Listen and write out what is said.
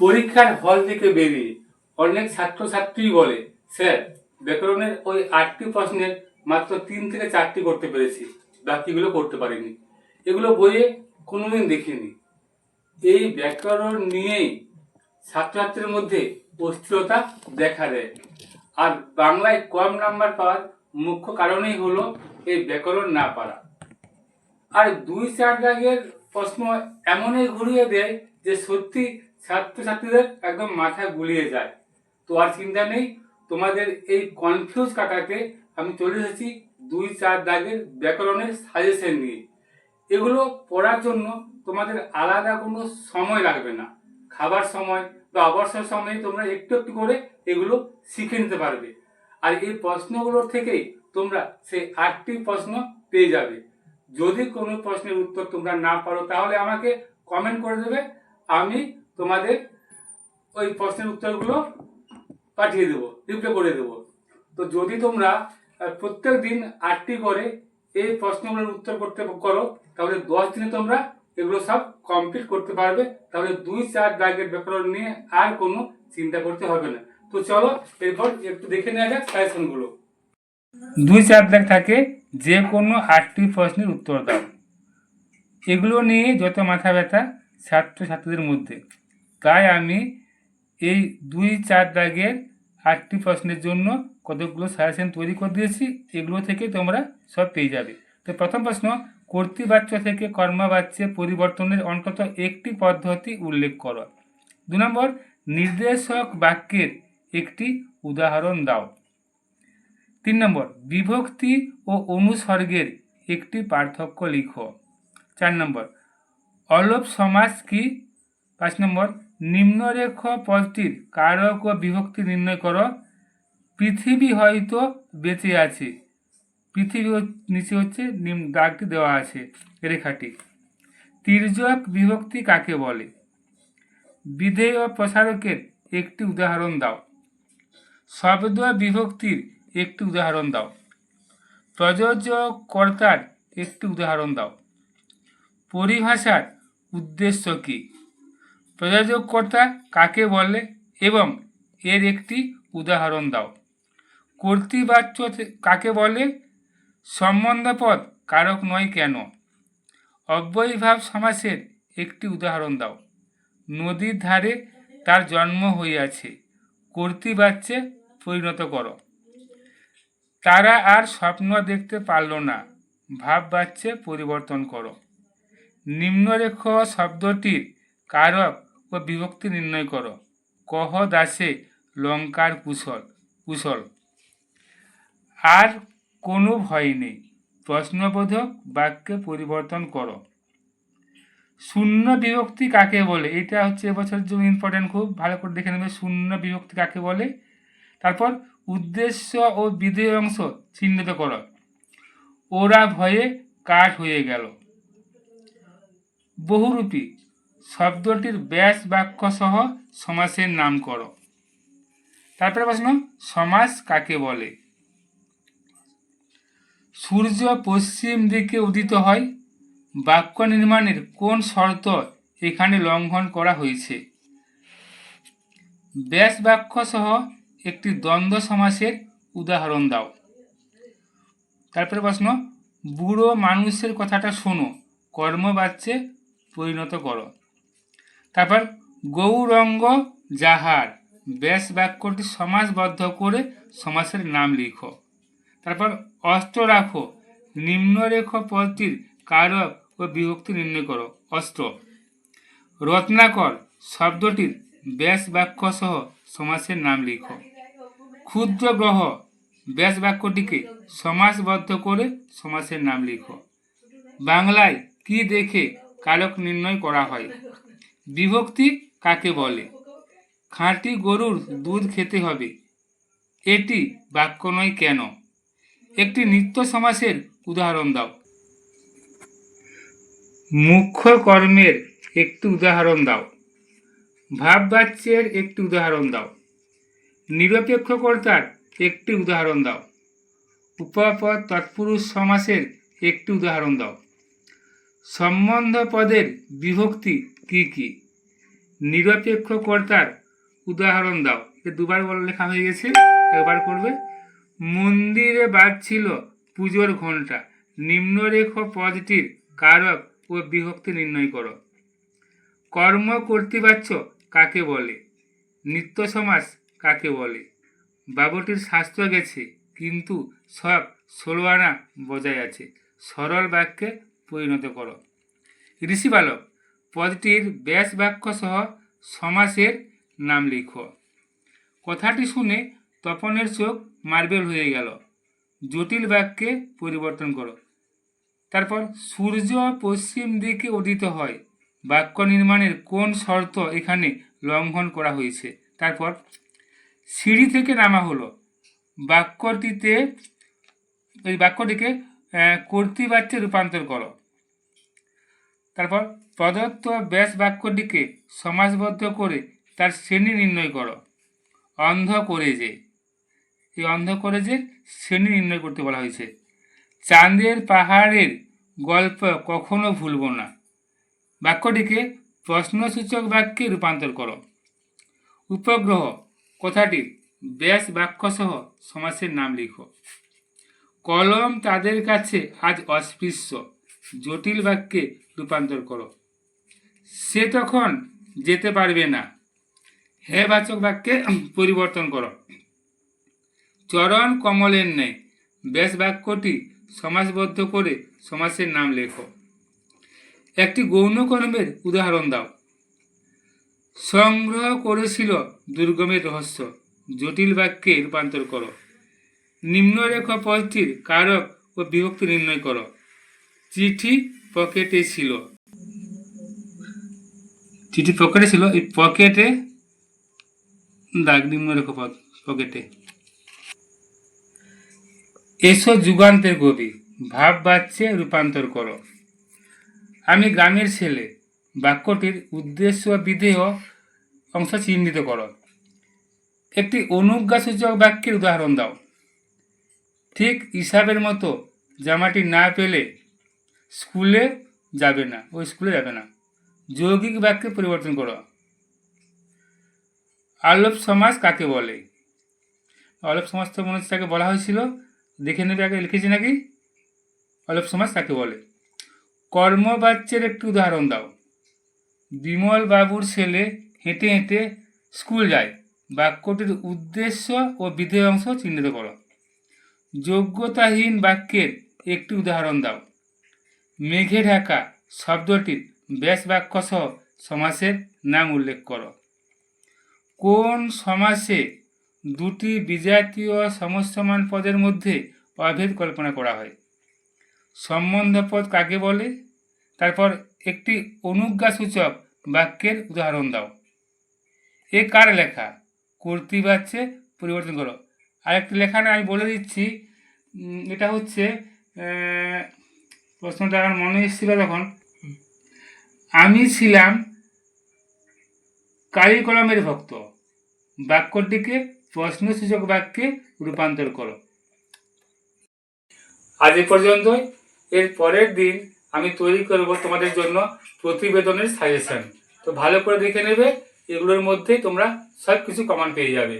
পরীক্ষার হল থেকে বেরিয়ে অনেক ছাত্রছাত্রী বলে, স্যার ব্যাকরণের ওই আটটি প্রশ্নের মাত্র তিন থেকে চারটি করতে পেরেছি, বাকিগুলো করতে পারিনি। এগুলো বইয়ে কোনোদিন দেখিনি। এই ব্যাকরণ নিয়েই ছাত্রছাত্রীর মধ্যে অস্থিরতা দেখা দেয়। আর বাংলায় কম নাম্বার পাওয়ার মুখ্য কারণেই হলো এই ব্যাকরণ না পারা। আর দুই চার দাগের প্রশ্ন এমনই ঘুরিয়ে দেয় যে সত্যি ছাত্রছাত্রীদের একদম মাথা গুলিয়ে যায়। তো আর চিন্তা নেই, তোমাদের এই কনফিউজ কাটাতে আমি চলে এসেছি দুই চার দাগের ব্যাকরণের সাজেশন নিয়ে। এগুলো পড়ার জন্য তোমাদের আলাদা কোনো সময় লাগবে না। খাবার সময় বা অবসর সময়ে তোমরা একটু একটু করে এগুলো শিখে নিতে পারবে। আর এই প্রশ্নগুলোর থেকেই তোমরা সেই আটটি প্রশ্ন পেয়ে যাবে। যদি কোনো প্রশ্নের উত্তর তোমরা না পারো, তাহলে আমাকে কমেন্ট করে দেবে। আমি তোমাদের ওই প্রশ্নের উত্তরগুলো পাঠিয়ে দেবো রিপ্লাই করে দেবো। তো যদি তোমরা প্রত্যেক দিন আটটি করে এই প্রশ্নগুলোর উত্তর করতে করো, তাহলে দশ দিনে তোমরা এগুলো সব কমপ্লিট করতে পারবে। তাহলে দুই চার দাগের ব্যাকরণ নিয়ে আর কোনো চিন্তা করতে হবে না। তো চলো, এরপর একটু দেখে নেওয়া যাক সাজেশনগুলো দুই চার দাগ থাকে, যে কোনো আটটি প্রশ্নের উত্তর দাও। এগুলো নিয়ে যত মাথা ব্যথা ছাত্রছাত্রীদের মধ্যে তাই আমি এই দুই চার দাগের আটটি প্রশ্নের জন্য কতগুলো সাজেশন তৈরি করে দিয়েছি, এগুলো থেকে তোমরা সব পেয়ে যাবে। তো প্রথম প্রশ্ন, কর্তৃবাচ্য থেকে কর্মবাচ্যে পরিবর্তনের অন্তত একটি পদ্ধতি উল্লেখ করো। দু নম্বর, নির্দেশক বাক্যের একটি উদাহরণ দাও। তিন নম্বর, বিভক্তি ও অনুসর্গের একটি পার্থক্য লিখো। চার নম্বর, অলোপ সমাজ কি? পাঁচ নম্বর নিম্নরেখ পদটির কারক ও বিভক্তি নির্ণয় করো। পৃথিবী হয়তো বেঁচে আছে। পৃথিবী নিচে হচ্ছে নিম দাগটি দেওয়া আছে রেখাটি। তির্যক বিভক্তি কাকে বলে? বিধেয় ও প্রসারকের একটি উদাহরণ দাও। শব্দ বিভক্তির একটি উদাহরণ দাও। প্রযোজক কর্তার একটি উদাহরণ দাও। পরিভাষার উদ্দেশ্য কী? প্রযোজককর্তা কাকে বলে এবং এর একটি উদাহরণ দাও। কর্তৃবাচ্য কাকে বলে? সম্বন্ধপদ কারক নয় কেন? অব্যয়ীভাব সমাসের একটি উদাহরণ দাও। নদীর ধারে তার জন্ম হইয়াছে, কর্তৃবাচ্যে পরিণত করো। তারা আর স্বপ্ন দেখতে পারল না, ভাববাচ্যে পরিবর্তন করো। নিম্নরেখ শব্দটির কারক ও বিভক্তি নির্ণয় করো। কহ দাসে লঙ্কার কুশল কুশল। আর কোনো ভয় নেই। প্রশ্নবোধক বাক্যে পরিবর্তন করো। শূন্য বিভক্তি কাকে বলে? এটা হচ্ছে এবছর জন্য ইম্পর্টেন্ট খুব ভালো করে দেখে নেবে। শূন্য বিভক্তি কাকে বলে? তারপর উদ্দেশ্য ও বিধেয় অংশ চিহ্নিত করো। ওরা ভয়ে কাঠ হয়ে গেল। বহুরূপী শব্দটির ব্যাস বাক্য সহ সমাসের নাম করো তারপরে প্রশ্ন, সমাস কাকে বলে? সূর্য পশ্চিম দিকে উদিত হয়। বাক্য নির্মাণের কোন শর্ত এখানে লঙ্ঘন করা হয়েছে? ব্যাস বাক্য সহ একটি দ্বন্দ্ব সমাসের উদাহরণ দাও। তারপরে প্রশ্ন, বুড়ো মানুষের কথাটা শোনো, কর্মবাচ্যে পরিণত করো। তারপর গৌরঙ্গ যাহার ব্যাস বাক্যটি সমাজবদ্ধ করে সমাসের নাম লিখো। তারপর অস্ত্র রাখো, নিম্নরেখ পদটির কারক ও বিভক্তি নির্ণয় করো, অস্ত্র। রত্নাকর শব্দটির ব্যাস বাক্য সহ সমাসের নাম লিখো। ক্ষুদ্র গ্রহ ব্যাস বাক্যটিকে সমাসবদ্ধ করে সমাসের নাম লিখো। বাংলায় কি দেখে কারক নির্ণয় করা হয়? বিভক্তি কাকে বলে? খাঁটি গরুর দুধ খেতে হবে। এটি বাক্য নয় কেন? একটি নিত্য সমাসের উদাহরণ দাও। মুখ্য কর্মের একটি উদাহরণ দাও। ভাববাচ্যের একটি উদাহরণ দাও। নিরপেক্ষ কর্তার একটি উদাহরণ দাও। উপপদ তৎপুরুষ সমাসের একটি উদাহরণ দাও। সম্বন্ধ পদের বিভক্তি কী কি? নিরপেক্ষ কর্তার উদাহরণ দাও। এ দুবার বলে লেখা হয়ে গেছে একবার করবে। মন্দিরে বাজছিল পুজোর ঘণ্টা নিম্নরেখ পদটির কারক ও বিভক্তি নির্ণয় করো। কর্ম কর্তৃবাচ্য কাকে বলে? নিত্য সমাস কাকে বলে? বাবুটির স্বাস্থ্য গেছে, কিন্তু সব ষোলো আনা বজায় আছে। সরল বাক্যে পরিণত করো। ঋষি বালক পদটির ব্যাস বাক্য সহ সমাসের নাম লিখো। কথাটি শুনে তপনের চোখ মার্বেল হয়ে গেল। জটিল বাক্যে পরিবর্তন করো। তারপর, সূর্য পশ্চিম দিকে উদিত হয়। বাক্য নির্মাণের কোন শর্ত এখানে লঙ্ঘন করা হয়েছে? তারপর, সিঁড়ি থেকে নামা হলো। বাক্যটিতে, এই বাক্যটিকে কর্তৃবাচ্যে রূপান্তর করো। তারপর প্রদত্ত ব্যাস বাক্যটিকে সমাজবদ্ধ করে তার শ্রেণি নির্ণয় করো। অন্ধ করে যে। এই অন্ধ করে যে শ্রেণি নির্ণয় করতে বলা হয়েছে। চাঁদের পাহাড়ের গল্প কখনো ভুলব না। বাক্যটিকে প্রশ্নসূচক বাক্যে রূপান্তর করো। উপগ্রহ কথাটির ব্যাস বাক্যসহ সমাসের নাম লিখো। কলম তাদের কাছে আজ অস্পৃশ্য। জটিল বাক্যে রূপান্তর করো। সে তখন যেতে পারবে না। হে বাচক বাক্যে পরিবর্তন করো। চরণ কমলের ন্যায় ব্যাস বাক্যটি সমাসবদ্ধ করে সমাসের নাম লেখো। একটি গৌণকর্মের উদাহরণ দাও। সংগ্রহ করেছিল দুর্গমের রহস্য। জটিল বাক্যে রূপান্তর করো। নিম্নরেখ পদটির কারক ও বিভক্তি নির্ণয় করো। চিঠি পকেটে ছিল। চিঠি পকেটে ছিল, এই পকেটে দাগ পদ পকেটে। এসো যুগান্তের কবি, ভাব বাচ্চে রূপান্তর করো। আমি গ্রামের ছেলে, বাক্যটির উদ্দেশ্য বিধেয় অংশ চিহ্নিত করো। একটি অনুজ্ঞাসূচক বাক্যের উদাহরণ দাও। ঠিক হিসাবের মতো জামাটি না পেলে স্কুলে যাবে না, ওই স্কুলে যাবে না। যৌগিক বাক্যে পরিবর্তন করো। আলোপ সমাজ কাকে বলে? অলোপ সমাজ তো মনে হচ্ছে তাকে বলা হয়েছিল। দেখে নেবে আগে, লিখেছি নাকি? অলোপ সমাজ কাকে বলে? কর্মবাচ্যের একটি উদাহরণ দাও। বিমল বাবুর ছেলে হেঁটে হেঁটে স্কুল যায়। বাক্যটির উদ্দেশ্য ও বিধেয় অংশ চিহ্নিত করো। যোগ্যতাহীন বাক্যের একটি উদাহরণ দাও। মেঘে ঢাকা শব্দটির ব্যাস বাক্য সহ সমাসের নাম উল্লেখ করো। কোন সমাসে দুটি বিজাতীয় সমস্যমান পদের মধ্যে অভেদ কল্পনা করা হয়? সম্বন্ধ পদ কাকে বলে? তারপর একটি অনুজ্ঞাসূচক বাক্যের উদাহরণ দাও। এ কার লেখা? কর্তৃবাচ্যে পরিবর্তন করো। আরেকটি লেখা না, আমি বলে দিচ্ছি এটা হচ্ছে প্রশ্নটা আমার মনে এসেছিল তখন। আমি ছিলাম কালী কলমের ভক্ত। বাক্যটিকে প্রশ্নসূচক বাক্যে রূপান্তর করো। আজ এ পর্যন্তই। এর পরের দিন আমি তৈরি করব তোমাদের জন্য প্রতিবেদনের সাজেশন তো ভালো করে দেখে নেবে, এগুলোর মধ্যে তোমরা সব কিছু কমান পেয়ে যাবে।